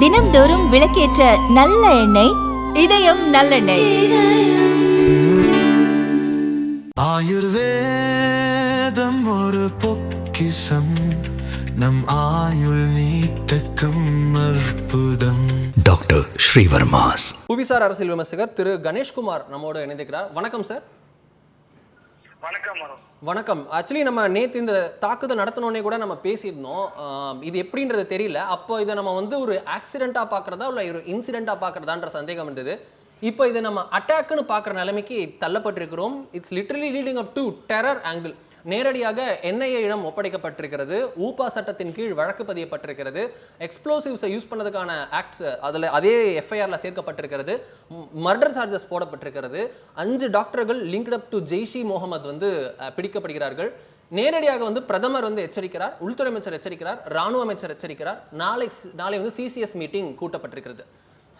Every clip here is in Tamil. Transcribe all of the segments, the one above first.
தினம்தோறும் விளக்கேற்ற நல்ல எண்ணெய் இதயம் நல்லெண்ணெய். ஆயுர்வேதம் ஒரு பொக்கிஷம் நம் ஆயுள் நீட்டக்கும் அற்புதம். டாக்டர் ஸ்ரீவர்மாஸ். புவிசார் அரசியல் விமர்சகர் திரு கணேஷ்குமார் நம்மோடு இணைந்திருக்கிறார். வணக்கம் சார். வணக்கம் வணக்கம். ஆக்சுவலி நம்ம நேற்று இந்த தாக்குதல் நடத்தினோடனே கூட நம்ம பேசியிருந்தோம். இது எப்படின்றது தெரியல. அப்போ இதை நம்ம வந்து ஒரு ஆக்சிடெண்ட்டாக பார்க்குறதா இல்லை ஒரு இன்சிடெண்ட்டாக பார்க்குறதான்ற சந்தேகம் இருந்தது. இப்போ இதை நம்ம அட்டாக்னு பார்க்குற நிலைமைக்கு தள்ளப்பட்டிருக்கிறோம். It's literally leading up to terror angle நேரடியாக என்ஐஏயிடம் ஒப்படைக்கப்பட்டிருக்கிறது. ஊபா சட்டத்தின் கீழ் வழக்கு பதியப்பட்டிருக்கிறது. எக்ஸ்ப்ளோசிவ்ஸை யூஸ் பண்ணதுக்கான ஆக்ட்ஸ் அதில் அதே எஃப்ஐஆரில் சேர்க்கப்பட்டிருக்கிறது. மர்டர் சார்ஜஸ் போடப்பட்டிருக்கிறது. அஞ்சு டாக்டர்கள் linked up to Jaish Mohammed வந்து பிடிக்கப்படுகிறார்கள். நேரடியாக வந்து பிரதமர் வந்து எச்சரிக்கிறார் உள்துறை அமைச்சர் எச்சரிக்கிறார் ராணுவ அமைச்சர் எச்சரிக்கிறார். நாளை நாளை வந்து சிசிஎஸ் மீட்டிங் கூட்டப்பட்டிருக்கிறது.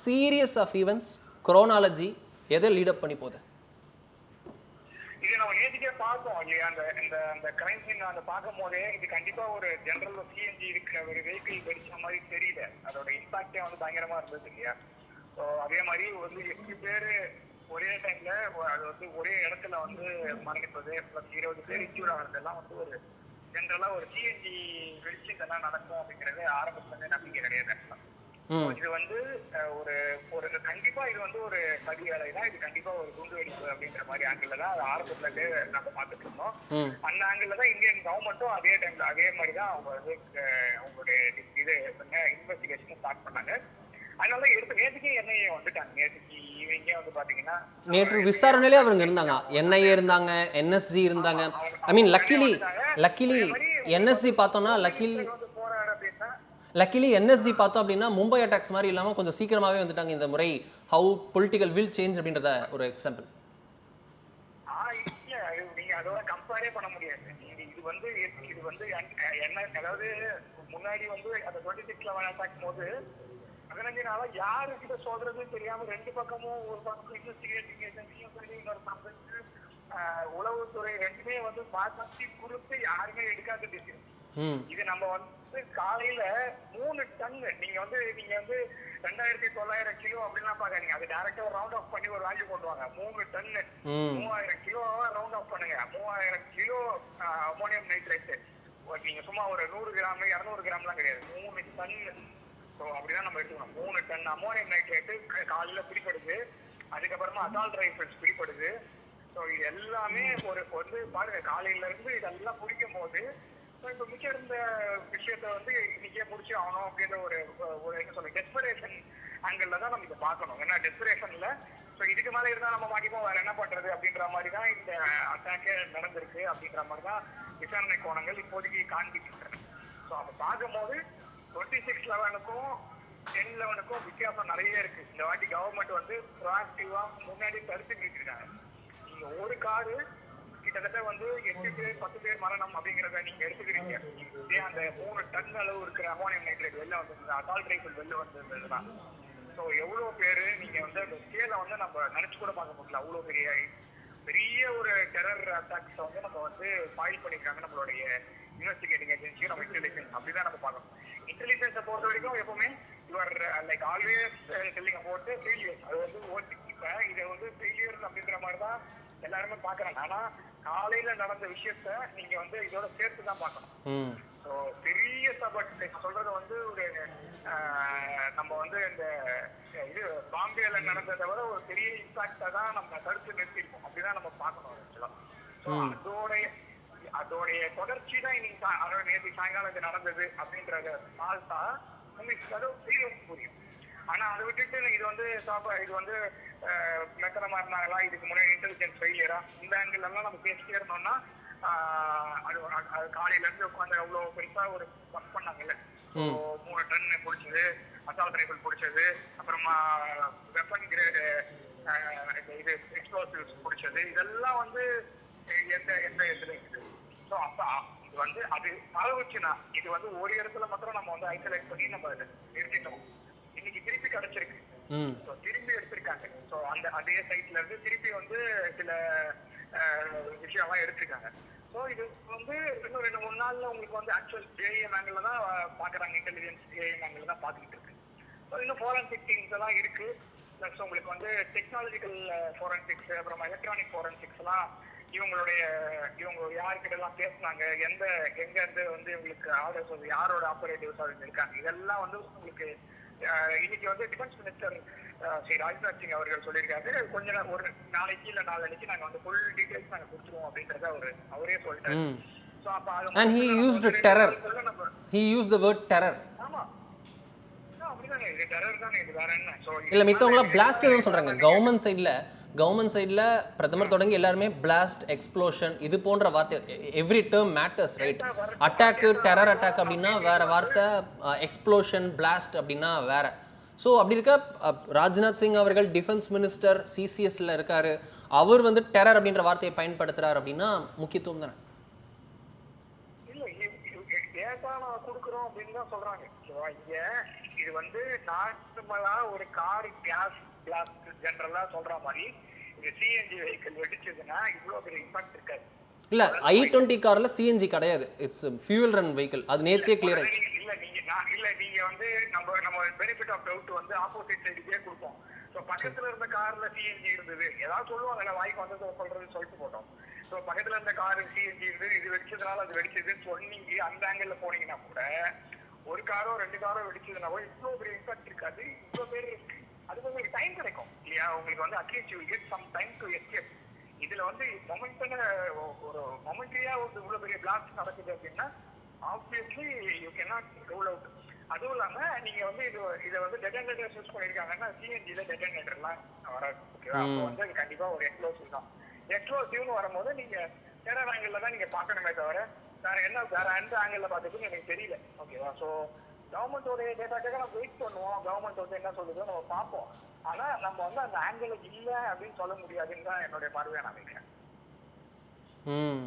சீரியஸ் ஆஃப் ஈவெண்ட்ஸ் குரோனாலஜி எதை லீடப் பண்ணி போகுது? இது நம்ம நேற்றுக்கே பார்த்தோம் இல்லையா? அந்த இந்த அந்த கிரைம் சீன் அந்த பார்க்கும் போதே இது கண்டிப்பா ஒரு ஜென்ரல் சிஎன்ஜி இருக்கிற ஒரு வெஹிக்கிள் வெடிச்ச மாதிரி தெரியல. அதோட இம்பாக்டே வந்து பயங்கரமா இருந்தது இல்லையா? ஸோ அதே மாதிரி வந்து எட்டு பேரு ஒரே டைம்ல அது வந்து ஒரே இடத்துல வந்து மரணிப்பது பிளஸ் இருபது பேர் இன்ஜூர் ஆகிறதெல்லாம் வந்து ஒரு ஜென்ரலா ஒரு சிஎன்ஜி வெடிச்சு இதெல்லாம் நடக்கும் அப்படிங்கிறது ஆரம்பத்துல இருந்தே நம்பிக்கை கிடையாது. இது வந்து ஒரு ஒரு கண்டிப்பா இது வந்து ஒரு சதி வேலை தான். இது கண்டிப்பா ஒரு குண்டு வெடிப்பு அப்படின்ற மாதிரி ஆங்கிள் தான் அது ஆரம்பத்துல இருந்தே நம்ம பார்த்துட்டு இருந்தோம். அந்த ஆங்கிள் தான் இந்தியன் கவர்மெண்ட்டும் அதே டைம்ல அதே மாதிரி தான் அவங்க வந்து அவங்களுடைய இது இன்வெஸ்டிகேஷன் ஸ்டார்ட் பண்ணாங்க. அதனால எடுத்து நேற்றுக்கே என்ஐஏ வந்துட்டாங்க. நேற்றுக்கு ஈவினிங்கே வந்து பாத்தீங்கன்னா நேற்று விசாரணையிலே அவங்க இருந்தாங்க. என்ஐஏ இருந்தாங்க என்எஸ்ஜி இருந்தாங்க. I mean luckily luckily NSG பார்த்தோம்னா லக்கிலி லக்கிலி என்எஸ்ஜி பார்த்தோம் அப்படின்னா மும்பை அட்டாக்ஸ் மாதிரி இல்லாமல் கொஞ்சம் சீக்கிரமாகவே வந்துட்டாங்க இந்த முறை. ஹவு பொலிட்டிக்கல் வில் சேஞ்ச் அப்படின்றத ஒரு எக்ஸாம்பிள் ஆ, அதோட கம்பேரே பண்ண முடியாது. இது இது வந்து இது வந்து என்ன அதாவது முன்னாடி வந்து அந்த 26 level attack போது, 15 நாளா யாருக்கிட்ட சொல்றதுன்னு தெரியாம ரெண்டு பக்கமும் ஒரு பக்கம் இன்வெஸ்டிகேட்டிங் ஏஜென்சியும் சரி, இன்னொரு பக்கம் உளவுத்துறை ரெண்டுமே வந்து மாத்தி கொடுத்து யாருமே எடுக்காத டிசிஷன் இது நம்ம வந்து காலையில மூணு டன் நீங்க வந்து நீங்க வந்து ரெண்டாயிரத்தி தொள்ளாயிரம் கிலோ அப்படின்லாம் பாக்காதீங்க அது டைரக்டா ரவுண்ட் ஆஃப் பண்ணி ஒரு வேல்யூ கொண்டு வாங்க. மூணு டன். மூவாயிரம் கிலோ ரவுண்ட் ஆஃப் பண்ணுங்க. மூவாயிரம் கிலோ அமோனியம் நைட்ரேட் நீங்க சும்மா ஒரு நூறு கிராம் இரநூறு கிராம்லாம் கிடையாது. மூணு டன். ஸோ அப்படிதான் நம்ம எடுத்துக்கணும். மூணு டன் அமோனியம் நைட்ரேட்டு காலையில பிடிப்படுது அதுக்கப்புறமா அசால்ட் ரைஃபிள்ஸ் பிடிப்படுது ஸோ இது எல்லாமே ஒரு வந்து பாருங்க காலையில இருந்து இதெல்லாம் பிடிக்கும் போது இப்போ மிச்சம் இருந்த விஷயத்த வந்து இன்னைக்கே முடிச்சு ஆகணும் அப்படின்ற ஒரு ஒரு என்ன சொல்ல டெஸ்பரேஷன் ஆங்கிள் தான் நம்ம இதை பார்க்கணும். ஏன்னா டெஸ்பரேஷன்ல ஸோ இதுக்கு மேல இருந்தா நம்ம மாட்டிப்போம். வேற என்ன பண்றது அப்படின்ற மாதிரி தான் இந்த அட்டாக்கே நடந்திருக்கு அப்படின்ற மாதிரி தான் விசாரணை கோணங்கள் இப்போதைக்கு காண்பிக்கின்றன. ஸோ அப்ப பார்க்கும்போது டுவெண்ட்டி சிக்ஸ் லெவனுக்கும் டென் லெவனுக்கும் வித்தியாசம் நிறைய இருக்கு. இந்த வாட்டி கவர்மெண்ட் வந்து ப்ராக்டிவா முன்னாடி தடுத்து நிறுத்திருக்காங்க. நீங்க ஒரு காரு கிட்டத்தட்ட வந்து எட்டு பேர் பத்து பேர் மரணம் அப்படிங்கறத நீங்க எடுத்துக்கிறீங்க. இதே அந்த மூணு டன் அளவு இருக்கிற அமோனியம் நைட்ரேட் வெளில வந்திருந்தது அசால்ட் ரைஃபிள் வெளில வந்திருந்ததுதான். ஸோ எவ்வளவு பேரு நீங்க வந்து அந்த ஸ்கேல வந்து நம்ம நினைச்சு கூட பார்க்க முடியல. அவ்வளவு பெரிய பெரிய ஒரு டெரர் அட்டாக்ஸ் வந்து நம்ம வந்து ஃபைல் பண்ணிருக்காங்க நம்மளுடைய இன்வெஸ்டிகேட்டிங் ஏஜென்சி நம்ம இன்டெலிஜென்ஸ் அப்படிதான் நம்ம பார்க்கணும். இன்டெலிஜென்ஸை பொறுத்த வரைக்கும் எப்பவுமே your like always telling about failure அது வந்து ஓட்டி இப்ப இதை வந்து ஃபெயிலியர் அப்படிங்கிற மாதிரி தான் எல்லாருமே பாக்குறாங்க ஆனா காலையில நடந்த விஷயத்த நீங்க வந்து இதோட சேர்த்து தான் பார்க்கணும் ஸோ பெரிய சபட் சொல்றது வந்து ஒரு நம்ம வந்து இந்த இது பாம்பேல நடந்ததை விட ஒரு பெரிய இம்பாக்டா தான் நம்ம தடுத்து நிறுத்திருக்கோம் அப்படிதான் நம்ம பார்க்கணும் ஆக்சுவலா ஸோ அதோடைய அதோடைய தொடர்ச்சி தான் இன்னைக்கு அதாவது நேற்று சாயங்காலம் இது நடந்தது அப்படின்றத பார்த்தா உங்களுக்கு அது தெரியும் புரியும். ஆனா அதை விட்டுட்டு இது வந்து சாப்பா இது வந்து மெத்தனமா இருந்தாங்களா? இதுக்கு முன்னாடி இன்டெலிஜென்ஸ் ஃபெயிலியரா இந்த ஆங்கிள் எல்லாம் நம்ம பேசிட்டே இருந்தோம்னா அது அது காலையில இருந்து உட்காந்து அவ்வளவு பெருசா ஒரு ஒர்க் பண்ணாங்கல்ல. மூணு டன் பிடிச்சது அசால்ட் ரைஃபிள் பிடிச்சது அப்புறமா வெப்பன் கிரேடு இது எக்ஸ்ப்ளோசிவ்ஸ் பிடிச்சது. இதெல்லாம் வந்து எந்த எந்த இதுல இருக்குது. ஸோ அப்ப இது வந்து அது அளவுச்சுன்னா இது வந்து ஒரு இடத்துல மாத்திரம் நம்ம வந்து ஐசோலேட் பண்ணி நம்ம நிறுத்திட்டோம். இன்னைக்கு திருப்பி கிடைச்சிருக்கு. திரும்பி எடுத்திருக்காங்க. ஸோ அந்த அதே சைட்ல இருந்து திருப்பி வந்து சில விஷயம்லாம் எடுத்திருக்காங்க. ஸோ இது வந்து இன்னும் ரெண்டு மூணு நாள்ல உங்களுக்கு வந்து ஆக்சுவல் ஜேஎம் ஆங்கிள் தான் பாக்குறாங்க இன்டெலிஜென்ஸ் ஜேஎம் ஆங்கிள் தான் பார்த்துக்கிட்டு இருக்கு. ஸோ இன்னும் ஃபோரன்சிக் திங்ஸ் எல்லாம் இருக்கு. ப்ளஸ் உங்களுக்கு வந்து டெக்னாலஜிக்கல் ஃபோரன்சிக்ஸ் அப்புறம் எலக்ட்ரானிக் ஃபோரன்சிக்ஸ் எல்லாம் இவங்களுடைய இவங்க யார்கிட்ட எல்லாம் பேசுனாங்க எந்த எங்க இருந்து வந்து இவங்களுக்கு ஆர்டர்ஸ் வந்து யாரோட ஆப்பரேட்டிவ்ஸ் அவங்க இருக்காங்க இதெல்லாம் வந்து உங்களுக்கு இன்னைக்கு வந்து டிஃபென்ஸ் மினிஸ்டர் ஸ்ரீ ராஜ்நாத் சிங் அவர்கள் சொல்லியிருக்காரு. கொஞ்ச நாள் ஒரு நாளைக்கு இல்ல நாளைக்கு நாங்க வந்து ஃபுல் டீடைல்ஸ் நாங்க கொடுத்துருவோம் அப்படின்றத அவரு அவரே சொல்லிட்டாரு. So, அப்ப வந்து terror. சொல்ல நம்ம- he use the word terror ஆமா. இல்ல மித்தவங்களாம் இது பிளாஸ்ட் சொல்றாங்க. கவர்மெண்ட் சைடுல கவர்மெண்ட் சைடுல பிரதமர் தொடங்கி எல்லாருமே பிளாஸ்ட் எக்ஸ்ப்ளோஷன் இது போன்ற வார்த்தை every term matters right attack terror attack அப்படின்னா வேற வார்த்தை எக்ஸ்ப்ளோஷன் பிளாஸ்ட் அப்படின்னா வேற. ஸோ அப்படி இருக்க ராஜ்நாத் சிங் அவர்கள் டிஃபென்ஸ் மினிஸ்டர் சிசிஎஸ்ல இருக்காரு. அவர் வந்து டெரர் அப்படின்ற வார்த்தையை பயன்படுத்துறாரு அப்படின்னா முக்கியத்துவம் தானே? கொடுக்குறோம் அப்படின்னு சொல்றாங்க. இது வந்து நார்மலா ஒரு கார் கேஸ் பிளாஸ்ட் ஜென்ரலா சொல்ற மாதிரி இது சிஎன்ஜி வெஹிக்கிள் வெடிச்சதுன்னா இவ்வளவு பெரிய இம்பாக்ட் இருக்காது. இல்ல ஐ டுவெண்ட்டி கார்ல சிஎன்ஜி கிடையாது. இட்ஸ் ஃபியூல் ரன் வெஹிக்கிள் அது நேத்தே கிளியர் ஆயிடுச்சு. இல்ல நீங்க இல்ல நீங்க வந்து நம்ம நம்ம பெனிஃபிட் ஆஃப் டவுட் வந்து ஆப்போசிட் சைடுக்கே கொடுப்போம். ஸோ பக்கத்துல இருந்த கார்ல சிஎன்ஜி இருந்தது. ஏதாவது சொல்லுவாங்கல்ல வாய்க்கு வந்தது சொல்றதுன்னு சொல்லிட்டு போட்டோம். ஸோ பக்கத்துல இருந்த கார் சிஎன்ஜி இருந்தது. இது வெடிச்சதுனால அது வெடிச்சதுன்னு சொன்னீங்க அந்த ஆங்கிள் போனீங்கன்னா கூட ஒரு காரோ ரெண்டு காரோ வெடிச்சதுனா கூட இவ்வளவு பெரிய இம்பாக்ட் இருக்காது. இவ்வளவு பேர் இருக்கு. அதுக்கு உங்களுக்கு டைம் கிடைக்கும் இல்லையா? உங்களுக்கு வந்து at least you get some time to escape இதுல வந்து மொமெண்டான ஒரு மொமெண்ட்ரியா ஒரு இவ்வளவு பெரிய பிளாஸ்ட் நடக்குது அப்படின்னா obviously you cannot rule out அதுவும் இல்லாம நீங்க வந்து இது இதை வந்து டெட்டனேட்டர் யூஸ் பண்ணிருக்காங்கன்னா சிஎன்ஜில டெட்டனேட்டர்லாம் வராது ஓகேவா அப்போ வந்து அது கண்டிப்பா ஒரு எக்ஸ்ப்ளோசிவ் தான். எக்ஸ்ப்ளோசிவ்னு வரும்போது நீங்க டெரர் ஆங்கிள் தான் நீங்க பார்க்கணுமே தவிர வேற என்ன வேற எந்த ஆங்கிள் பார்த்துட்டு எனக்கு தெரியல ஓகேவா ஸோ கவர்மெண்ட்டோடைய டேட்டாக்காக நம்ம வெயிட் பண்ணுவோம். கவர்மெண்ட் வந்து என்ன சொல்லுதோ நம்ம பார்ப்போம். ஆனா நம்ம வந்து அந்த ஆங்கிள் இல்லை அப்படின்னு சொல்ல முடியாதுன்னு தான் என்னுடைய பார்வையா நான் நினைக்கிறேன். ம்.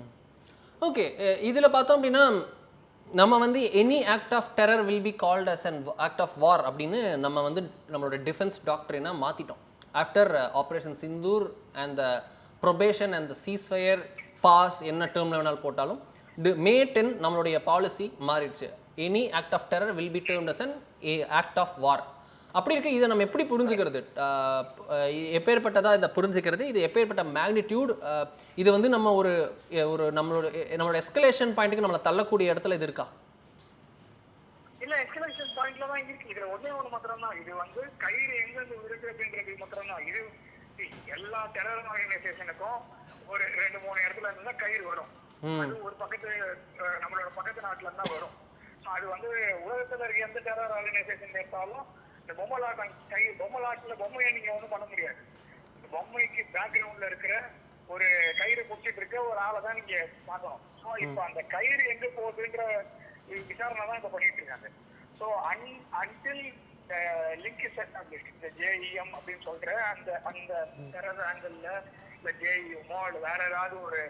ஓகே இதில் பார்த்தோம் அப்படின்னா நம்ம வந்து any act of terror will be called as and act of war அப்படின்னு நம்ம வந்து நம்மளோட டிஃபென்ஸ் டாக்டரினா மாற்றிட்டோம் after operation Sindoor and the probation and the ceasefire pass என்ன டேர்மில் வேணாலும் போட்டாலும் மே டென் நம்மளுடைய பாலிசி மாறிடுச்சு. Any act of terror will be termed as an act of war அப்படி இருக்க இதை நம்ம எப்படி புரிஞ்சுக்கிறது? ஆஹ் அஹ் எப்பேற்பட்டதா இதை புரிஞ்சுக்கிறது? இது எப்பேற்பட்ட மேக்னிடியூட் இது வந்து நம்ம ஒரு ஒரு நம்மளோட நம்மளோட எஸ்கலேஷன் பாயிண்ட்டுக்கு நம்மளை தள்ளக்கூடிய இடத்துல இது இருக்கா? இல்ல எக்ஸ்கலேஷன் பாயிண்ட்ல தான் இருக்கு. இதுல ஒண்ணே ஒண்ணு மாத்திரம் தான் இது வந்து கயிறு எங்க இருக்கு அப்படின்றது மாத்திரம் தான் இது எல்லா டெரர் ஆர்கனைசேஷனுக்கும் ஒரு ரெண்டு மூணு இடத்துல இருந்து கயிறு வரும். அது ஒரு பக்கத்து நம்மளோட பக்கத்து நாட்டுல இருந்து தான் வரும். அது வந்து உலகத்துல இருக்க எந்த டெரர் ஆர்கனைசேஷன் எடுத்தாலும் இந்த பொம்மலாட்டம் கை பொம்மலாட்டில் பொம்மையை நீங்க ஒன்றும் பண்ண முடியாது. இந்த பொம்மைக்கு பேக்ரவுண்ட்ல இருக்கிற ஒரு கயிறு பிடிச்சிட்டு இருக்க ஒரு ஆளை தான் நீங்க பார்க்கணும். ஸோ இப்போ அந்த கயிறு எங்க போகுதுன்ற விசாரணை தான் இப்போ பண்ணிட்டு இருக்காங்க. So un until link is இந்த ஜேஇஎம் அப்படின்னு சொல்ற அந்த அந்த டெரர் ஆங்கிள் இல்ல ஜேஇஎம்மோ இல்ல வேற ஏதாவது ஒரு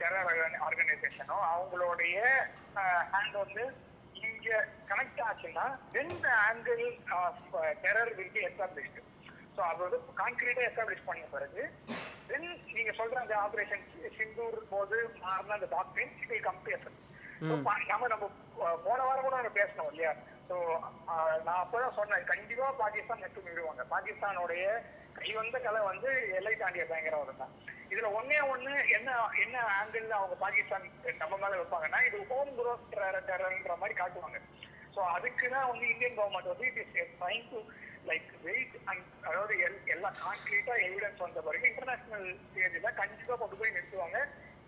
டெரர் ஆர்கனைசேஷனோ அவங்களுடைய ஹேண்ட் வந்து கனெக்ட் ஆச்சுன்னா ரெண்டு angle of terror will be established so அது வந்து கான்கிரீட்டா எஸ்டாப்ளிஷ் பண்ண பிறகு தென் நீங்க சொல்ற அந்த ஆபரேஷன் சிந்தூர் போது மாறின அந்த doctrine it come to effect நம்ம நம்ம போன வாரம் கூட நம்ம பேசணும் இல்லையா? ஸோ நான் அப்பதான் சொன்னேன் கண்டிப்பா பாகிஸ்தான் நெட்டு மீறுவாங்க. பாகிஸ்தானுடைய கைவந்த கலை வந்து எல்லை தாண்டிய பயங்கரவாதம் தான். இதுல ஒண்ணே ஒண்ணு என்ன என்ன ஆங்கிள் அவங்க பாகிஸ்தான் நம்ம மேல வைப்பாங்கன்னா இது ஹோம் குரோத் டெரர்ன்ற மாதிரி காட்டுவாங்க. ஸோ அதுக்கு தான் வந்து இந்தியன் கவர்மெண்ட் வந்து it is trying to like wait and அதாவது எல் எல்லாம் கான்க்ரீட்டாக எவிடன்ஸ் வந்த பிறகு இன்டர்நேஷனல் ஸ்டேஜில் கண்டிப்பாக கொண்டு போய் நிறுத்துவாங்க.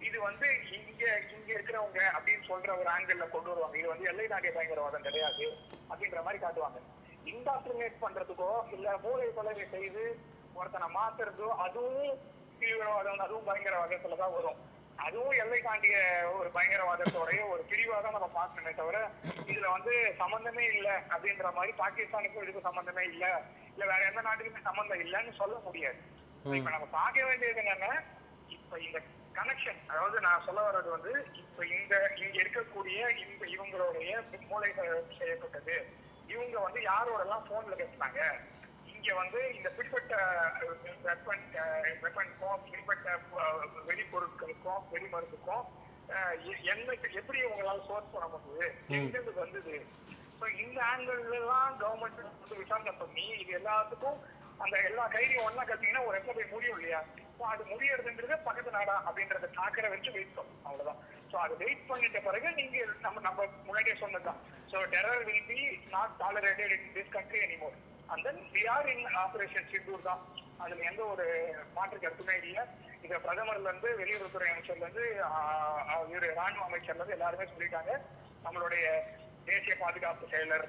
இது வந்து இங்க இங்க இருக்கிறவங்க அப்படின்னு சொல்ற ஒரு ஆங்கிள் கொண்டு வருவாங்க. இது வந்து எல்லை நாட்டிய பயங்கரவாதம் கிடையாது அப்படின்ற மாதிரி காட்டுவாங்க. இன்டாக்ட்ரினேட் பண்றதுக்கோ இல்ல மூளை கொலை செய்து ஒருத்தனை மாத்துறதோ அதுவும் தீவிரவாதம் அதுவும் பயங்கரவாதத்துல தான் வரும். அதுவும் எல்லை தாண்டிய ஒரு பயங்கரவாதத்தோடைய ஒரு பிரிவாக தான் நம்ம பார்க்கணுமே தவிர இதுல வந்து சம்பந்தமே இல்ல அப்படின்ற மாதிரி பாகிஸ்தானுக்கும் இதுக்கும் சம்பந்தமே இல்ல. இல்ல வேற எந்த நாட்டுக்குமே சம்பந்தம் இல்லைன்னு சொல்ல முடியாது. இப்ப நம்ம பார்க்க வேண்டியது என்னன்னா இப்ப இந்த கனெக்ஷன் அதாவது நான் சொல்ல வர்றது வந்து இப்ப இந்த இங்க இருக்கக்கூடிய இந்த இவங்களுடைய மூளை செய்யப்பட்டது. இவங்க வந்து யாரோட எல்லாம் போன்ல பேசினாங்க? இங்க வந்து இந்த பிடிப்பட்ட வெப்பன் வெப்பனுக்கும் பிடிப்பட்ட வெடிமருந்துக்கும் அஹ், எ- என்ன எப்படி உங்களால சோர்ஸ் பண்ண முடியுது? எங்கிருந்து வந்தது? ஸோ இந்த ஆங்கிள்லாம் கவர்மெண்ட் வந்து விசாரணை பண்ணி இது எல்லாத்துக்கும் அந்த எல்லா கைதியும் ஒண்ணா கட்டிங்கன்னா ஒரு இடத்துல போய் முடியும் இல்லையா? ஸோ அது முடியறதுன்றது பக்கத்து நாடா அப்படின்றத தாக்கரை வச்சு வெயிட் பண்ணும் அவ்வளவுதான். ஸோ அது வெயிட் பண்ணிட்ட பிறகு நீங்க நம்ம நம்ம முன்னாடியே சொன்னதுதான். So terror will be not tolerated in this country anymore and then we are in operation Sindoor தான். அதுல எந்த ஒரு மாற்று கருத்துமே இல்லை. இத பிரதமர்ல இருந்து வெளியுறவுத்துறை அமைச்சர்ல இருந்து இவரு ராணுவ அமைச்சர்ல இருந்து எல்லாருமே சொல்லிட்டாங்க. நம்மளுடைய தேசிய பாதுகாப்பு செயலர்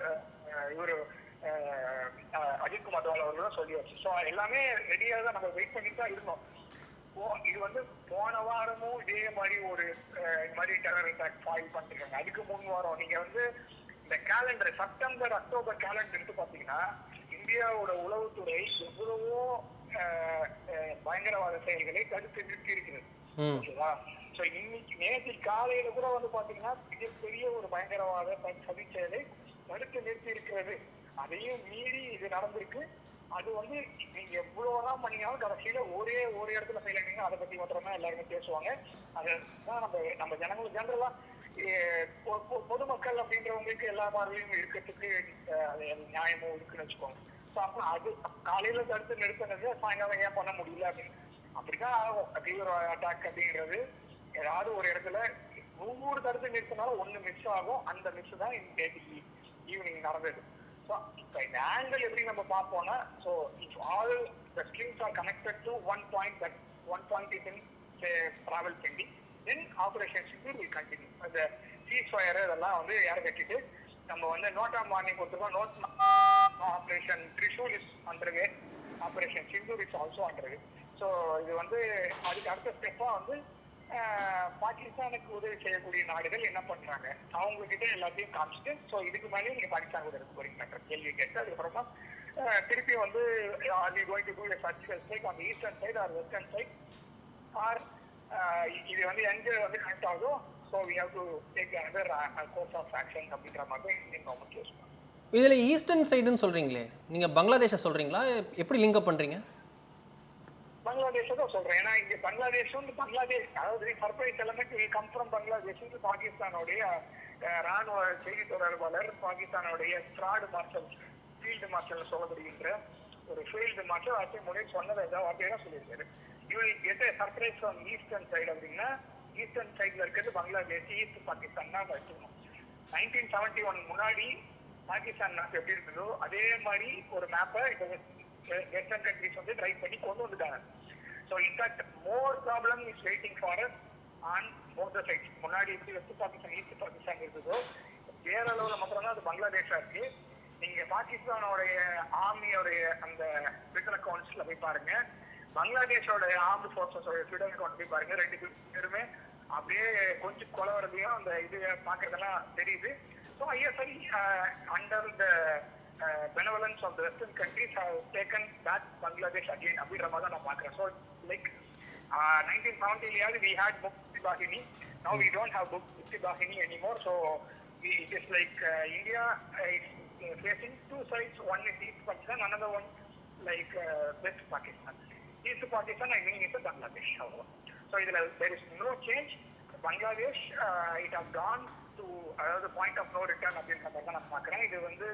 இவரு அஹ், அஹ், அஜித்குமார் தோல் அவர்களும் சொல்லியாச்சு. ஸோ எல்லாமே ரெடியாக தான் நம்ம வெயிட் பண்ணி தான் இருந்தோம். போ- இது வந்து போன வாரமும் இதே மாதிரி ஒரு இது மாதிரி டெரர் அட்டாக் ஃபைல் பண்ணிருக்காங்க. அதுக்கு முன் வாரம் நீங்க வந்து இந்த கேலண்டர் செப்டம்பர் அக்டோபர் கேலண்டர் எடுத்து பாத்தீங்கன்னா இந்தியாவோட உளவுத்துறை எவ்வளவோ பயங்கரவாத செயல்களை தடுத்து நிறுத்தி இருக்கிறது ஓகேவா? இன்னைக்கு நேற்று காலையில கூட வந்து பாத்தீங்கன்னா மிகப்பெரிய ஒரு பயங்கரவாத சதி- செயலை தடுத்து நிறுத்தி இருக்கிறது அதையும் மீறி இது நடந்திருக்கு. அது வந்து நீங்க எவ்வளவுதான் பண்ணீங்கனாலும் கடைசியில ஒரே ஒரு இடத்துல செய்யலைங்க அதை பத்தி மாத்திரம் தான் எல்லாருமே பேசுவாங்க. அதுதான் நம்ம நம்ம ஜனங்கள் ஜெனரலா பொதுமக்கள் அப்படின்றவங்களுக்கு எல்லா பார்வையும் இருக்கிறதுக்கு நியாயமும் இருக்குன்னு வச்சுக்கோங்க. அப்போ அது காலையில தடுத்து நிறுத்தினது சாயங்காலம் ஏன் பண்ண முடியல அப்படின்னு. அப்படிதான் தீவிர அட்டாக் அப்படிங்கிறது ஏதாவது ஒரு இடத்துல ஒவ்வொரு தடுத்து நிறுத்தினாலும் ஒண்ணு மிஸ் ஆகும். அந்த மிஸ் தான் இன்னைக்கு ஈவினிங் நடந்தது. ஸோ இப்போ இந்த ஆங்கிள் எப்படி நம்ம பார்ப்போம்னா so it's all the strings are connected to one point that one point it in travel பண்ணி தென் ஆப்ரேஷன் சிக்கு வில் கண்டினியூ அந்த சீஸ் ஃபயர் இதெல்லாம் வந்து யாரை கட்டிட்டு நம்ம வந்து நோட்டா மார்னிங் கொடுத்துருக்கோம். Note operation Trishul is underway operation Sindoor is also underway so இது வந்து அதுக்கு அடுத்த ஸ்டெப்பாக வந்து பாகிஸ்தானுக்கு உதவி செய்யக்கூடிய நாடுகள் என்ன பண்றாங்க? அவங்க கிட்ட எல்லாத்தையும் காமிச்சிட்டு ஸோ இதுக்கு மேலே நீங்க பாகிஸ்தான் உதவி போறீங்கன்ற கேள்வி கேட்டு அதுக்கப்புறமா திருப்பி வந்து அது going to do surgical strike on eastern side or western side or இது வந்து எங்க வந்து கனெக்ட் ஆகும் so we have to take another course of action அப்படின்ற மாதிரி இந்தியன் கவர்மெண்ட் யூஸ் பண்ணுவோம் இதில் ஈஸ்டர்ன் சைடுன்னு சொல்கிறீங்களே நீங்கள் பங்களாதேஷை சொல்கிறீங்களா எப்படி லிங்க் பண்ணுறீங்க பங்களாதேஷை தான் சொல்கிறேன் ஏன்னா இங்கே பங்களாதேஷ் வந்து பங்களாதேஷ் அதாவது surprise element we come from Bangladesh வந்து பாகிஸ்தானுடைய ராணுவ செய்தி தொடர்பாளர் பாகிஸ்தானுடைய ஃப்ராடு மார்ஷல் ஃபீல்டு மார்ஷல் சொல்லப்படுகின்ற ஒரு ஃபீல்டு மார்ஷல் அச்சை முறை சொன்னதை ஏதாவது வார்த்தையாக தான் சொல்லியிருக்காரு. இவள் get surprise from eastern side அப்படின்னா ஈஸ்டர்ன் சைடில் இருக்கிறது பங்களாதேஷ் ஈஸ்ட் பாகிஸ்தான் தான் வச்சுக்கணும். நைன்டீன் செவன்டி ஒன் முன்னாடி பாகிஸ்தான் மேப் எப்படி இருந்ததோ அதே மாதிரி ஒரு மேப்பை இப்போ வெஸ்டர்ன் கண்ட்ரிஸ் வந்து ட்ரை பண்ணி கொண்டு வந்துட்டாங்க. So in fact more problem is waiting for us on both the sides முன்னாடி எப்படி வெஸ்ட் பாகிஸ்தான் ஈஸ்ட் பாகிஸ்தான் இருந்ததோ வேற அளவில் அது பங்களாதேஷா இருக்கு. நீங்க பாகிஸ்தானோடைய ஆர்மியோடைய அந்த ட்விட்டர் அக்கௌண்ட்ஸ்ல போய் பாருங்க. பங்களாதேஷோட ஆர்ம் ஃபோர்ஸஸோட ட்விட்டர் அக்கௌண்ட் போய் பாருங்க. ரெண்டு பேருமே அப்படியே கொஞ்சம் கொலவரதையும் அந்த இது பாக்குறதெல்லாம் தெரியுது. So ISI uh, under the uh, benevolence of the Western countries have taken back Bangladesh again. Abdul Ramadan of Accra. So like uh, 1970 we had Mukti Bahini. Now we don't have Mukti Bahini anymore. So we, it is like uh, India is uh, facing two sides. One is East Pakistan, another one like uh, West Pakistan. East Pakistan I mean is Bangladesh. So there is no change. Bangladesh it it டான் டு அதாவது பாயிண்ட் ஆஃப் நோ ரிட்டர்ன் அப்படின்ற மாதிரி தான் நான் பார்க்குறேன் இது வந்து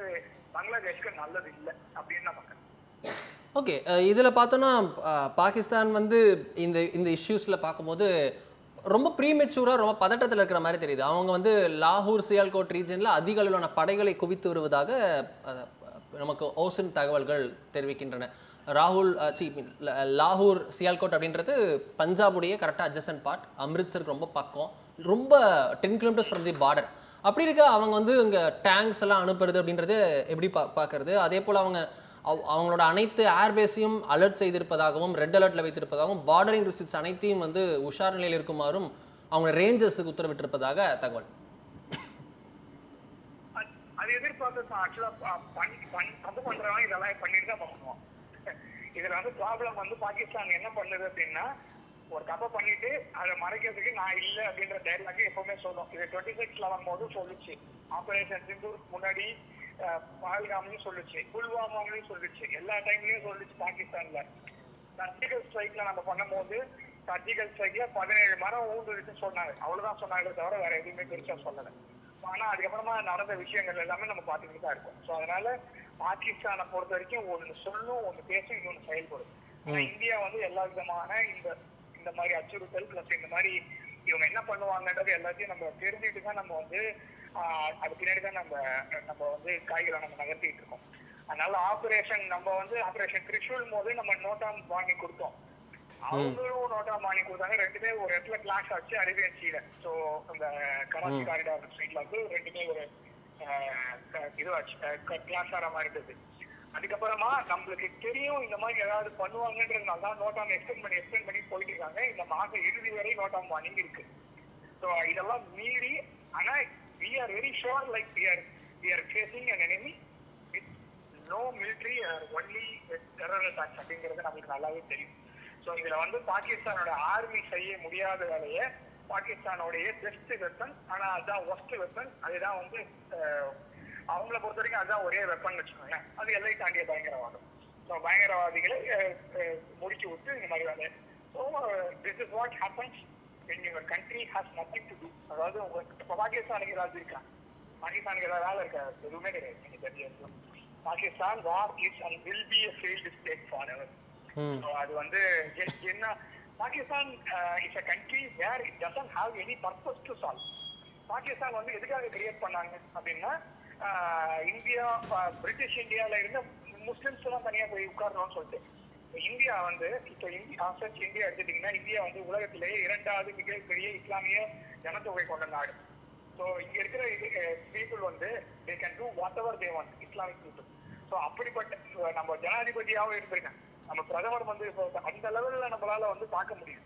பங்களாதேஷ்க்கு நல்லது இல்லை அப்படின்னு நான் பார்க்குறேன் ஓகே இதில் பார்த்தோன்னா பாகிஸ்தான் வந்து இந்த இந்த இஷ்யூஸில் பார்க்கும்போது ரொம்ப ப்ரீமெச்சூராக ரொம்ப பதட்டத்தில் இருக்கிற மாதிரி தெரியுது. அவங்க வந்து லாகூர் சியால்கோட் ரீஜனில் அதிக அளவிலான படைகளை குவித்து வருவதாக நமக்கு ஓசன் தகவல்கள் தெரிவிக்கின்றன. ராகுல் சி லாகூர் சியால்கோட் அப்படின்றது பஞ்சாபுடைய கரெக்டாக அட்ஜசன்ட் பார்ட் அம்ரித்சருக்கு ரொம்ப பக்கம். ரொம்ப ten kilometres from the border அப்படி இருக்க அவங்க வந்து இங்கே டேங்க்ஸ் எல்லாம் அனுப்புறது அப்படின்றது எப்படி பா பார்க்கறது? அதே போல் அவங்க அவங்களோட அனைத்து ஏர்பேஸையும் அலர்ட் செய்திருப்பதாகவும் ரெட் அலர்ட்ல வைத்திருப்பதாகவும் பார்டரிங் டிஸ்ட்ரிக்ஸ் அனைத்தையும் வந்து உஷார் நிலையில் இருக்குமாறும் அவங்க ரேஞ்சர்ஸுக்கு உத்தரவிட்டிருப்பதாக தகவல். அது- எதிர்பார்த்து ஆக்சுவலா பண்ணி பண்ணி தப்பு பண்றவன் இதெல்லாம் பண்ணிட்டு தான் பண்ணுவோம் இதுல வந்து ப்ராப்ளம் வந்து பாகிஸ்தான் என்ன பண்ணுது அப்படின்னா ஒரு தப்பை பண்ணிட்டு அதை மறைக்கிறதுக்கு நான் இல்ல அப்படின்ற டைலாக் எப்பவுமே சொல்லும். இது டுவெண்ட்டி சிக்ஸ் லெவன் போது சொல்லுச்சு. ஆபரேஷன் சிந்தூர் முன்னாடி பஹல்காம்லயும் சொல்லுச்சு புல்வாமாவிலையும் சொல்லுச்சு. எல்லா டைம்லயும் சொல்லுச்சு பாகிஸ்தான்ல. சர்ஜிக்கல் ஸ்ட்ரைக்ல நம்ம பண்ணும்போது சர்ஜிக்கல் ஸ்ட்ரைக்ல பதினேழு மரம் ஊந்துருச்சுன்னு சொன்னாங்க. அவ்வளவுதான் சொன்னாங்களே தவிர வேற எதுவுமே பெருசா சொல்லல. ஆனா அதுக்கப்புறமா நடந்த விஷயங்கள் எல்லாமே நம்ம பார்த்துக்கிட்டு தான் இருக்கும். ஸோ அதனால பாகிஸ்தானை பொறுத்த வரைக்கும் ஒண்ணு சொல்லும் ஒண்ணு பேசும் இன்னொன்னு செயல்படும். இந்தியா வந்து எல்லா விதமான இந்த இந்த மாதிரி அச்சுறுத்தல் பிளஸ் இந்த மாதிரி இவங்க என்ன பண்ணுவாங்கன்றது எல்லாத்தையும் நம்ம தெரிஞ்சுட்டு தான் நம்ம வந்து அது பின்னாடி தான் நம்ம நம்ம வந்து காய்களை நம்ம நகர்த்திட்டு இருக்கோம். அதனால ஆபரேஷன் நம்ம வந்து ஆபரேஷன் த்ரிஷூல் போது நம்ம நோட்டாம் வாங்கி கொடுத்தோம். அவங்களும் நோட்டா மானி கொடுத்தாங்க. ரெண்டுமே ஒரு இடத்துல கிளாஸ் ஆச்சு அரேபியன் சீல சோ அந்த கராச்சி காரிடார் ஸ்ட்ரீட்ல வந்து ரெண்டுமே ஒரு இதுவாச்சு கிளாஸ் மாதிரி இருந்தது. அதுக்கப்புறமா நம்மளுக்கு தெரியும் இந்த மாதிரி ஏதாவது பண்ணுவாங்கன்றதுனால தான் நோட்டாம் எக்ஸ்டெண்ட் பண்ணி எக்ஸ்டெண்ட் பண்ணி போயிட்டு இருக்காங்க. இந்த மாசம் இறுதி வரை நோட்டாம் வார்னிங் இருக்கு. ஸோ இதெல்லாம் மீறி ஆனா we are very sure like we are we are facing an enemy with no military only terror attacks அப்படிங்கிறது நம்மளுக்கு நல்லாவே தெரியும். ஸோ இதுல வந்து பாகிஸ்தானோட ஆர்மி செய்ய முடியாத வேலையை பாகிஸ்தானோடைய பெஸ்ட் வெப்பன் ஆனா அதுதான் ஒஸ்ட் வெப்பன் அதுதான் வந்து அவங்கள பொறுத்த வரைக்கும் அதுதான் ஒரே வெப்பன் வச்சுக்கோங்களேன். அது எல்லை தாண்டிய பயங்கரவாதம். ஸோ பயங்கரவாதிகளை முடிச்சு விட்டு இந்த மாதிரி வேலை. So this is what happens when your country has nothing to do. அதாவது இப்போ பாகிஸ்தானுக்கு ஏதாவது இருக்கா பாகிஸ்தானுக்கு ஏதாவது வேலை இருக்கா? எதுவுமே கிடையாது. நீங்க தெரிஞ்சு Pakistan war is and will be failed state forever. ம். So, அது வந்து என்ன Pakistan is a country where it doesn't have any purpose to solve Pakistan வந்து எதுக்காக கிரியேட் பண்ணாங்க அப்படின்னா uh, இந்தியா பிரிட்டிஷ் இந்தியால uh, இருந்த முஸ்லிம்ஸ் எல்லாம் தனியா போய் உட்காரணும்னு சொல்லிட்டு. இந்தியா வந்து இப்போ இந்தியா சர்ச் இந்தியா எடுத்துட்டீங்கன்னா இந்தியா வந்து உலகத்திலேயே இரண்டாவது மிகப்பெரிய இஸ்லாமிய ஜனத்தொகை கொண்ட நாடு. ஸோ இங்க இருக்கிற இது uh, பீப்புள் வந்து they can do whatever they want Islamic people so அப்படிப்பட்ட நம்ம ஜனாதிபதியாகவும் இருந்திருக்காங்க. நம்ம பிரதமர் வந்து இப்போ அந்த லெவல்ல நம்மளால வந்து பார்க்க முடியும்.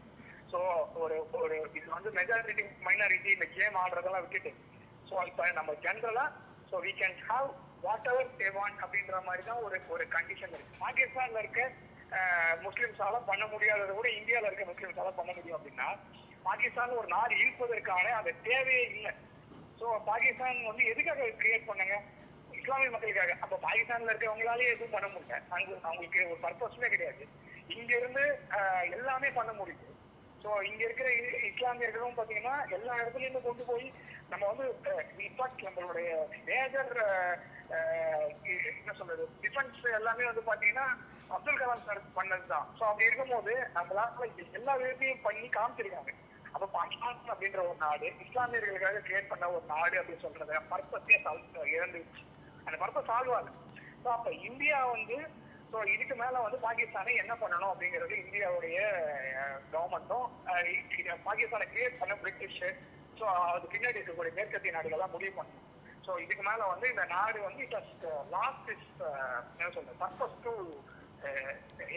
ஸோ ஒரு ஒரு இது வந்து மெஜாரிட்டி மைனாரிட்டி இந்த கேம் ஆடுறதெல்லாம் விட்டுட்டு ஸோ இப்போ நம்ம ஜென்ரலா so we can have whatever they want அப்படின்ற மாதிரி தான் ஒரு ஒரு கண்டிஷன் இருக்கு. பாகிஸ்தான்ல இருக்க முஸ்லிம்ஸால பண்ண முடியாததை கூட இந்தியால இருக்க முஸ்லிம்ஸால பண்ண முடியும் அப்படின்னா பாகிஸ்தான் ஒரு நாடு இருப்பதற்கான அந்த தேவையே இல்லை. ஸோ பாகிஸ்தான் வந்து எதுக்காக கிரியேட் பண்ணாங்க? இஸ்லாமிய மக்களுக்காக. அப்ப பாகிஸ்தான்ல இருக்கிறவங்களாலே எதுவும் பண்ண முடியல. அங்க அவங்களுக்கு ஒரு பர்பஸ்மே கிடையாது. இங்க இருந்து எல்லாமே பண்ண முடியுது. ஸோ இங்க இருக்கிற இ- இஸ்லாமியர்களும் பாத்தீங்கன்னா எல்லா இடத்துலயும் கொண்டு போய் நம்ம வந்து இன்ஃபேக்ட் நம்மளுடைய மேஜர் என்ன சொல்றது? டிஃபென்ஸ் எல்லாமே வந்து பாத்தீங்கன்னா அப்துல் கலாம் சார் பண்ணதுதான். ஸோ அப்படி இருக்கும்போது நம்மளால எல்லா விதத்தையும் பண்ணி காமிச்சிருக்காங்க. அப்ப பாகிஸ்தான் அப்படின்ற ஒரு நாடு இஸ்லாமியர்களுக்காக கிரியேட் பண்ண ஒரு நாடு அப்படின்னு சொல்றத பர்பஸே இழந்துச்சு அந்த பர்பஸ் சால்வ் ஆகுது ஸோ அப்போ இந்தியா வந்து ஸோ இதுக்கு மேல வந்து பாகிஸ்தானை என்ன பண்ணணும் அப்படிங்கிறது இந்தியாவுடைய கவர்மெண்ட்டும் பாகிஸ்தானை கிரியேட் பண்ண பிரிட்டிஷ் ஸோ அது பின்னாடி இருக்கக்கூடிய மேற்கத்திய நாடுகள் தான் முடிவு பண்ணணும். ஸோ இதுக்கு மேல வந்து இந்த நாடு வந்து இட் ஹஸ் லாஸ்ட் இஸ் என்ன சொல்றது பர்பஸ் டு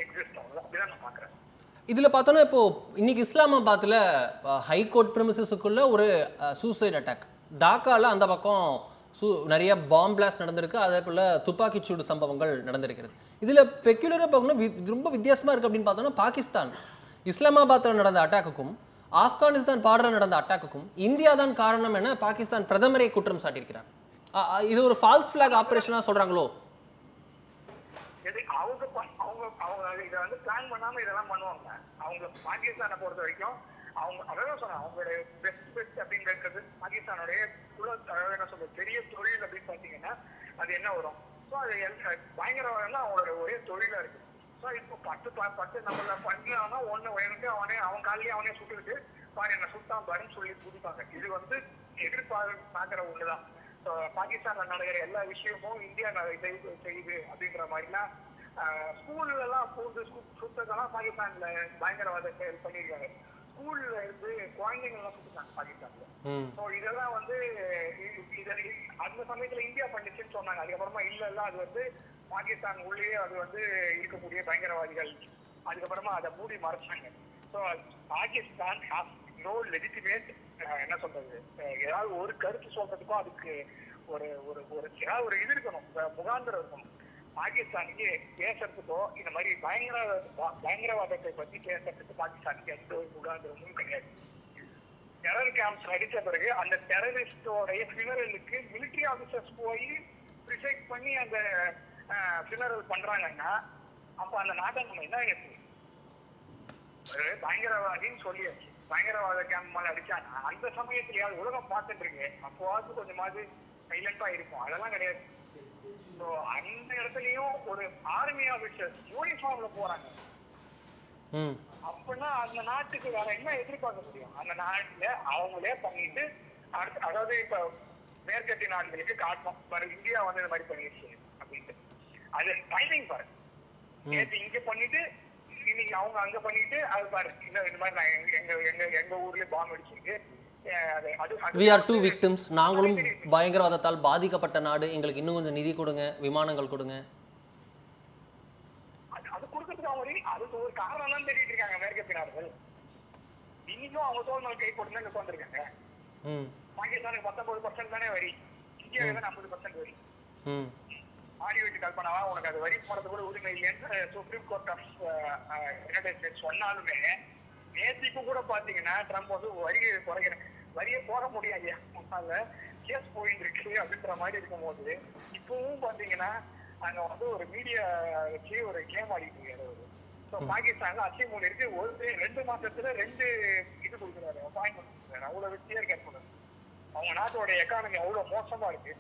எக்ஸிஸ்ட் அப்படிதான் நான் பாக்குறேன். இதில் பார்த்தோன்னா இப்போ இன்னைக்கு இஸ்லாமாபாத்தில் ஹைகோர்ட் ப்ரிமிசஸுக்குள்ளே ஒரு சூசைட் அட்டாக் டாக்காவில் அந்த பக்கம் சூ நிறைய பாம் பிளாஸ்ட் நடந்திருக்கு. அதே போல் துப்பாக்கிச்சூடு சம்பவங்கள் நடந்திருக்கிறது. இதில் பெக்குலராக பார்க்கணும் ரொம்ப வித்தியாசமாக இருக்குது அப்படின்னு பார்த்தோன்னா பாகிஸ்தான் இஸ்லாமாபாத்தில் நடந்த அட்டாக்குக்கும் ஆப்கானிஸ்தான் பார்டரில் நடந்த அட்டாக்குக்கும் இந்தியா தான் காரணம் என பாகிஸ்தான் பிரதமரை குற்றம் சாட்டியிருக்கிறார். இது ஒரு ஃபால்ஸ் ஃபிளாக் ஆப்ரேஷனாக சொல்கிறாங்களோ அவங்க அவங்க அவங்க இதை வந்து பிளான் பண்ணாம இதெல்லாம் பண்ணுவாங்க. அவங்க பாகிஸ்தானை பொறுத்த வரைக்கும் அவங்க அதான் சொன்னேன் அவங்களுடைய பெஸ்ட் பெஸ்ட் அப்படிங்கிறது பாகிஸ்தானுடைய குல என்ன சொல்றது பெரிய தொழில் அப்படின்னு பாத்தீங்கன்னா அது என்ன வரும்? ஸோ அது பயங்கரவாதம் தான் அவங்களோட ஒரே தொழிலா இருக்கு. ஸோ இப்போ பத்து பத்து நம்மள பண்ணாங்கன்னா ஒன்னு உயர்ந்து அவனே அவன் காலையே அவனே சுட்டுக்கிட்டு பாரு என்ன சுத்தான் பாருன்னு சொல்லி குதிப்பாங்க. இது வந்து எதிர்பார்க்க பார்க்குற ஒண்ணுதான். ஸோ பாகிஸ்தான்ல நடக்கிற எல்லா விஷயமும் இந்தியா ந- செய்து செய்யுது அப்படின்ற மாதிரிலாம் ஸ்கூல்ல எல்லாம் பூந்து பாகிஸ்தான்ல பயங்கரவாத செயல் பண்ணியிருக்காங்க. ஸ்கூல்ல இருந்து குழந்தைங்க எல்லாம் சுட்டுட்டாங்க பாகிஸ்தான்ல ஸோ இதெல்லாம் வந்து அந்த சமயத்துல இந்தியா பண்ணிச்சுன்னு சொன்னாங்க. அதுக்கப்புறமா இல்ல இல்ல அது வந்து பாகிஸ்தான் உள்ளேயே அது வந்து இருக்கக்கூடிய பயங்கரவாதிகள். அதுக்கப்புறமா அதை மூடி மறைச்சாங்க. So Pakistan has no legitimate என்ன சொல்றது ஏதாவது ஒரு கருத்து சொல்றதுக்கும் அதுக்கு ஒரு ஒரு ஒரு ஏதாவது ஒரு இது இருக்கணும் முகாந்திரம் இருக்கணும். பாகிஸ்தானுக்கு பேசுறதுக்கோ இந்த மாதிரி பயங்கர பயங்கரவாதத்தை பத்தி பேசுறதுக்கு பாகிஸ்தானுக்கு எந்த ஒரு முகாந்திரமும் கிடையாது. டெரர் கேம்ப்ஸ் அடித்த பிறகு அந்த டெரரிஸ்டோடைய ஃபினரலுக்கு மிலிட்ரி ஆபீசர்ஸ் போய் ப்ரிசைட் பண்ணி அந்த ஃபினரல் பண்றாங்கன்னா அப்ப அந்த நாட்டை நம்ம என்ன செய்யணும்? ஒரு பயங்கரவாதின்னு சொல்லியாச்சு. பயங்கரவாத கேம்ப் மேல அடிச்சாங்க அந்த சமயத்திலயாவது உலகம் பார்த்துட்டு இருக்கு. அப்போவாவது கொஞ்சமாவது சைலண்டா இருக்கும். அதெல்லாம் கிடையாது. ஸோ அந்த இடத்துலயும் ஒரு ஆர்மி ஆபீசர்ஸ் யூனிஃபார்ம்ல போறாங்க. அப்படின்னா அந்த நாட்டுக்கு வேற என்ன எதிர்பார்க்க முடியும்? அந்த நாட்டுல அவங்களே பண்ணிட்டு அடுத்து அதாவது இப்ப மேற்கத்திய நாடுகளுக்கு காட்டணும் பாரு இந்தியா வந்து இந்த மாதிரி பண்ணிடுச்சு அப்படின்ட்டு. அது டைமிங் பாரு. நேற்று இங்க பண்ணிட்டு இன்னைக்கு அவங்க அங்க பண்ணிட்டு அது பாரு இந்த இந்த மாதிரி நான் எங்க எங்க எங்க எங்க ஊர்ல பாம்பு அடிச்சிருக்கு. வி ஆர் டூ விக்டிம்ஸ் நாங்களும் பயங்கரவாதத்தால் பாதிக்கப்பட்ட நாடு. எங்களுக்கு இன்னும் கொஞ்சம் நிதி கொடுங்க விமானங்கள் கொடுங்க. அது அவங்க ready- அதுக்கு ஒரு காரணம் தான் தேடிட்டு இருக்காங்க மேற்கத்திய நாடுகள் இன்னைக்கும் அவங்க தோல் மேல் கை போட்டு தான் ம். பாகிஸ்தானுக்கு பத்தொன்பது பர்சன்ட் தானே வரி. இந்தியாவுக்கு தான் ஐம்பது பர்சன்ட் வரி. ஆடி வச்சு கல்பனாவா? உனக்கு அது வரி போறது கூட உரிமை இல்லைன்னு Supreme Court of United States சொன்னாலுமே நேத்திக்கு கூட பாத்தீங்கன்னா ட்ரம்ப் வந்து வரி குறைக்கிற வரியை போட முடியாது. அதனால கேஸ் போயிட்டு இருக்கு அப்படின்ற மாதிரி இருக்கும்போது இப்பவும் பாத்தீங்கன்னா அங்க வந்து ஒரு மீடியா வச்சு ஒரு கேம் ஆடிட்டு இருக்காரு அவரு. ஸோ பாகிஸ்தான்ல அசிமூல் இருக்கு. ஒரு ரெண்டு மாசத்துல ரெண்டு இது கொடுக்குறாரு. அப்பாயின்மெண்ட் கொடுக்குறாரு. அவ்வளவு வெற்றியா கேட்கணும் அவங்க நாட்டோட எக்கானமி அவ்வளவு மோசமா இருக்கு.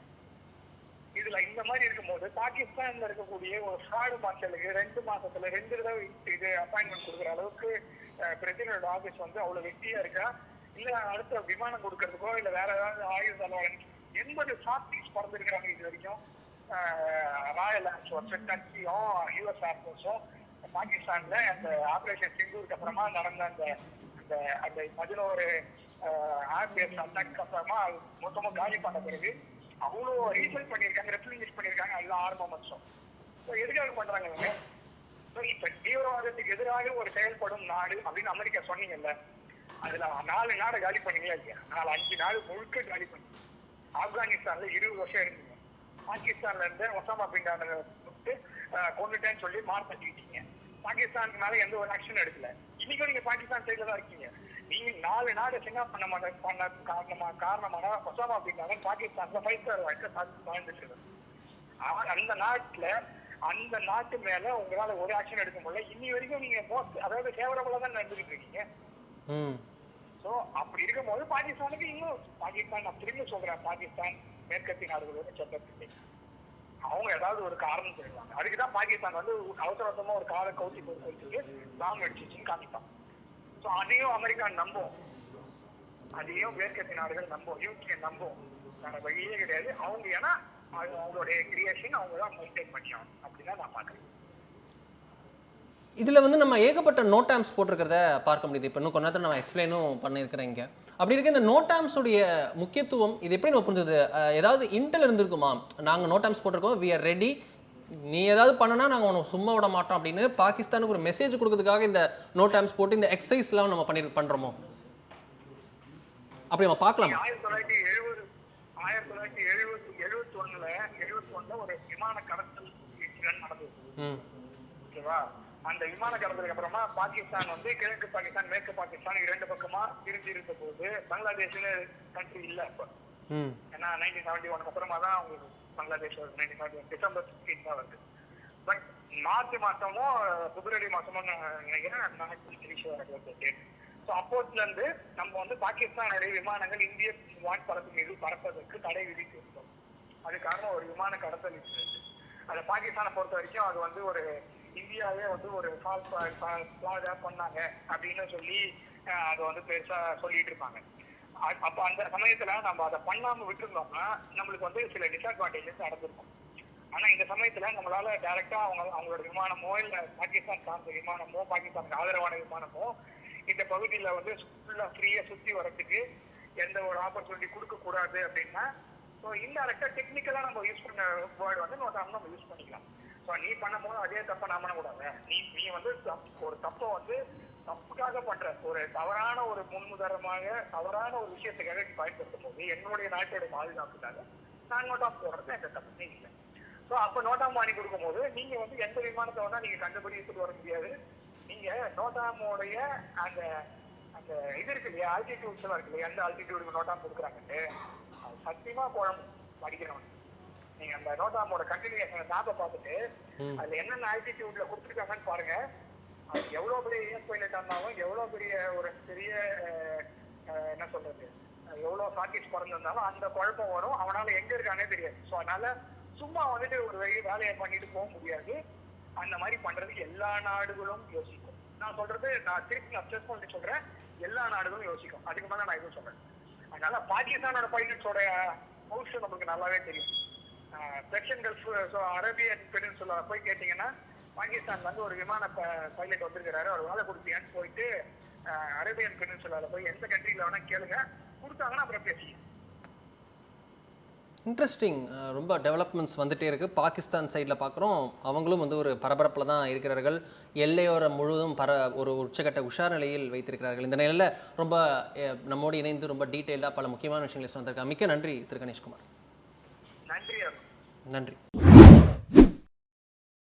இதுல இந்த மாதிரி இருக்கும்போது பாகிஸ்தான்ல இருக்கக்கூடிய ஒரு ஃப்ராடு மார்ஷலுக்கு ரெண்டு மாசத்துல ரெண்டு தடவை இது அப்பாயின்மெண்ட் கொடுக்குற அளவுக்கு பிரசிடென்ட் ஆபீஸ் வந்து அவ்வளவு வெற்றியா இருக்கா? இல்ல அடுத்த விமானம் கொடுக்கறதுக்கோ இல்ல வேற ஏதாவது ஆயுத செலவன் எண்பது சாப்டிஸ் பறந்துருக்காங்க இது வரைக்கும். ராயல் ஏர்ஃபோர்ஸ் டர்க்கியும் யூஎஸ் ஏர்ஃபோர்ஸும் பாகிஸ்தான்ல அந்த ஆபரேஷன் சிந்தூருக்கு அப்புறமா நடந்த அந்த அந்த அந்த பதினோரு ஆர்பிஎஸ் அட்டாக் அப்புறமா அது மொத்தமா காலி பண்ண பிறகு அவ்வளோ ரீசர்ச் பண்ணியிருக்காங்க ரெப்ளிகேட் பண்ணியிருக்காங்க எல்லா ஆர்மமெண்ட்ஸும் ஸோ எதுக்காக பண்றாங்க இவங்க? ஸோ இப்போ தீவிரவாதத்துக்கு எதிராக ஒரு செயல்படும் நாடு அப்படின்னு அமெரிக்கா சொன்னீங்கல்ல அதுல நாலு நாடு காலி பண்ணீங்களா இல்லையா? நாலு அஞ்சு நாடு முழுக்க காலி பண்ணி. ஆப்கானிஸ்தான்ல இருபது வருஷம் இருந்தீங்க. பாகிஸ்தான்ல இருந்து ஒசாமா பின்டான விட்டு கொண்டுட்டேன்னு சொல்லி மார்க் பண்ணிக்கிட்டீங்க பாகிஸ்தானுக்கு மேல எந்த ஒரு ஆக்ஷன் எடுக்கல. இன்னைக்கும் நீங்க பாகிஸ்தான் சைட்ல தான் இருக்கீங்க. நீங்க நாலு நாடு சின்ன பண்ண மாட்ட பண்ண காரணமா காரணமான ஒசாமா பின்டான பாகிஸ்தான்ல ஃபைவ் ஸ்டார் வாழ்க்கை வாழ்ந்துட்டு இருக்கு அந்த நாட்டுல அந்த நாட்டு மேல உங்களால ஒரு ஆக்ஷன் எடுக்க முடியல. இன்னி வரைக்கும் நீங்க மோஸ்ட் அதாவது ஃபேவரபுளா தான் நடந்துகிட்டு இருக்கீங்க. ம். சோ அப்படி இருக்கும்போது பாகிஸ்தானுக்கு இன்னும் பாகிஸ்தான் நான் திரும்பி சொல்றேன் பாகிஸ்தான் மேற்கத்திய நாடுகளோட சட்டத்திட்டை அவங்க ஏதாவது ஒரு காரணம் சொல்லுவாங்க. அதுக்கு தான் பாகிஸ்தான் வந்து அவசர அவசரமா ஒரு காரை கவுத்தி போட்டு வச்சுட்டு பாம்பு அடிச்சிச்சுன்னு காமிப்பான் சோ அதையும் அமெரிக்கா நம்பும். அதையும் மேற்கத்திய நாடுகள் நம்பும். யூகே நம்பும். வேற வழியே கிடையாது. அவங்க ஏன்னா அது அவங்களுடைய கிரியேஷன் அவங்க தான் மெயின்டைன் பண்ணியாகணும். அப்படின்னு நான் பாக்குறேன் இதில் வந்து நம்ம ஏகப்பட்ட நோட்டாம்ஸ் போட்டிருக்கிறத பார்க்க முடியுது. இப்போ இன்னும் கொஞ்ச நேரத்தில் நம்ம எக்ஸ்பிளைனும் பண்ணியிருக்கிறேன் இங்கே. அப்படி இருக்க இந்த நோட்டாம்ஸ் உடைய முக்கியத்துவம் இது எப்படி நம்ம புரிஞ்சது? ஏதாவது இன்டெல் இருந்திருக்குமா? நாங்கள் நோட்டாம்ஸ் போட்டிருக்கோம். வி ஆர் ரெடி நீ ஏதாவது பண்ணனா நாங்கள் உனக்கு சும்மா விட மாட்டோம் அப்படின்னு பாகிஸ்தானுக்கு ஒரு மெசேஜ் கொடுக்கறதுக்காக இந்த நோட்டாம்ஸ் போட்டு இந்த எக்ஸசைஸ்லாம் நம்ம பண்ணி பண்ணுறோமோ அப்படி நம்ம பார்க்கலாமா? ஆயிரத்தி தொள்ளாயிரத்தி எழுபது ஆயிரத்தி தொள்ளாயிரத்தி எழுபத்தி எழுபத்தி ஒண்ணுல ஒரு விமான கடத்தல் நடந்தது. ம். ஓகேவா? அந்த விமான கடத்தலுக்கு அப்புறமா பாகிஸ்தான் வந்து கிழக்கு பாகிஸ்தான் மேற்கு பாகிஸ்தான் இரண்டு பக்கமா பிரிஞ்சு இருந்த போது பங்களாதேஷ்ல கண்ட்ரி இல்ல அப்ப. ம். ஏன்னா நைன்டீன் செவன்டி ஒன் அப்புறமா தான் அவங்களுக்கு Bangladesh nineteen seventy one December sixteen தான் வருது. பட் மார்ச் மாசமோ பிப்ரவரி மாசமோ நான் நினைக்கிறேன் நான் ஸோ அப்போதுல இருந்து நம்ம வந்து பாகிஸ்தானுடைய விமானங்கள் இந்திய வான்பரப்பு மீது பறப்பதற்கு தடை விதித்திருந்தோம். அது காரணம் ஒரு விமான கடத்தல் incident. அது பாகிஸ்தானை பொறுத்த வரைக்கும் அது வந்து ஒரு இந்தியாவே வந்து ஒரு ஃபால்ஸ் பண்ணாங்க அப்படின்னு சொல்லி அதை வந்து பெருசா சொல்லிட்டு இருப்பாங்க. அப்ப அந்த சமயத்துல நம்ம அதை பண்ணாம விட்டுருந்தோம்னா நம்மளுக்கு வந்து சில டிஸ்அட்வான்டேஜஸ் நடந்திருக்கும். ஆனா இந்த சமயத்துல நம்மளால டைரக்டா அவங்க அவங்களோட விமானமோ இல்ல பாகிஸ்தான் சார்ந்த விமானமோ பாகிஸ்தானுக்கு ஆதரவான விமானமோ இந்த பகுதியில வந்து ஃபுல்லா ஃப்ரீயா சுத்தி வரத்துக்கு எந்த ஒரு ஆப்பர்ச்சுனிட்டி கொடுக்க கூடாது அப்படின்னா ஸோ இன்டெரக்டா டெக்னிக்கலா நம்ம யூஸ் பண்ண வேர்டு வந்து நம்ம யூஸ் பண்ணிக்கலாம். ஸோ நீ பண்ணும்போது அதே தப்பை நான் பண்ணக்கூடாது நீ நீ வந்து ஒரு தப்பை வந்து தப்புக்காக பண்ற ஒரு தவறான ஒரு முன்னுதாரணமாக தவறான ஒரு விஷயத்துக்காக நீ பயன்படுத்தும் போது என்னுடைய நாட்டோட பாதுகாப்புக்காக நான் நோட் ஆஃப் போடுறது எந்த தப்பு. இல்லை. ஸோ அப்போ நோட்டாம் வாங்கி கொடுக்கும்போது நீங்க வந்து எந்த விமானத்தை வேணா நீங்க கண்டுபிடிச்சிட்டு வர முடியாது. நீங்க நோட்டாமோடைய அந்த அந்த இது இருக்கு இல்லையா ஆல்டிடியூட்ஸ் எல்லாம் இருக்கு இல்லையா எந்த ஆல்டிடியூடுக்கு நோட்டாம் கொடுக்குறாங்கன்ட்டு அது சத்தியமா குழம்பு படிக்கிறவன் நீங்க அந்த நோட்டாமோட கண்டினியூஷன் மேப்பை பார்த்துட்டு அதுல என்னென்ன ஆல்டிடியூட்ல கொடுத்துருக்காங்கன்னு பாருங்க. அது எவ்வளவு பெரிய ஏஎஸ் பைலட் இருந்தாலும் எவ்வளவு பெரிய ஒரு பெரிய என்ன சொல்றது எவ்வளவு சாக்கெட் பிறந்திருந்தாலும் அந்த குழப்பம் வரும். அவனால எங்க இருக்கானே தெரியாது. ஸோ அதனால சும்மா வந்துட்டு ஒரு வேலையை பண்ணிட்டு போக முடியாது. அந்த மாதிரி பண்றதுக்கு எல்லா நாடுகளும் யோசிக்கும். நான் சொல்றது நான் திருப்பி நான் ஸ்ட்ரெஸ் பண்ணி சொல்றேன். எல்லா நாடுகளும் யோசிக்கும். அதுக்கு மேல நான் எதுவும் சொல்றேன் அதனால பாகிஸ்தானோட பைலட்ஸோட பவுஷன் நமக்கு நல்லாவே தெரியும். Persian Gulf so Arabian Peninsula போய் கேட்டிங்கன்னா பாகிஸ்தான் வந்து ஒரு விமான பைலட் வந்திருக்கிறாரு. அவர் வேலை கொடுத்தியான்னு போயிட்டு அரேபியன் பெனின்சுலாவில் போய் எந்த கண்ட்ரியில் வேணால் கேளுங்க. கொடுத்தாங்கன்னா அப்புறம் பேசிங்க இன்ட்ரெஸ்டிங் ரொம்ப டெவலப்மெண்ட்ஸ் வந்துட்டே இருக்குது பாகிஸ்தான் சைடில் பார்க்குறோம் அவங்களும் வந்து ஒரு பரபரப்பில் தான் இருக்கிறார்கள். எல்லையோர முழுவதும் பர ஒரு உச்சகட்ட உஷார் நிலையில் வைத்திருக்கிறார்கள். இந்த நிலையில் ரொம்ப நம்மோடு இணைந்து ரொம்ப டீட்டெயிலாக பல முக்கியமான விஷயங்களை வந்திருக்காங்க மிக்க நன்றி திரு. கணேஷ்குமார். நன்றி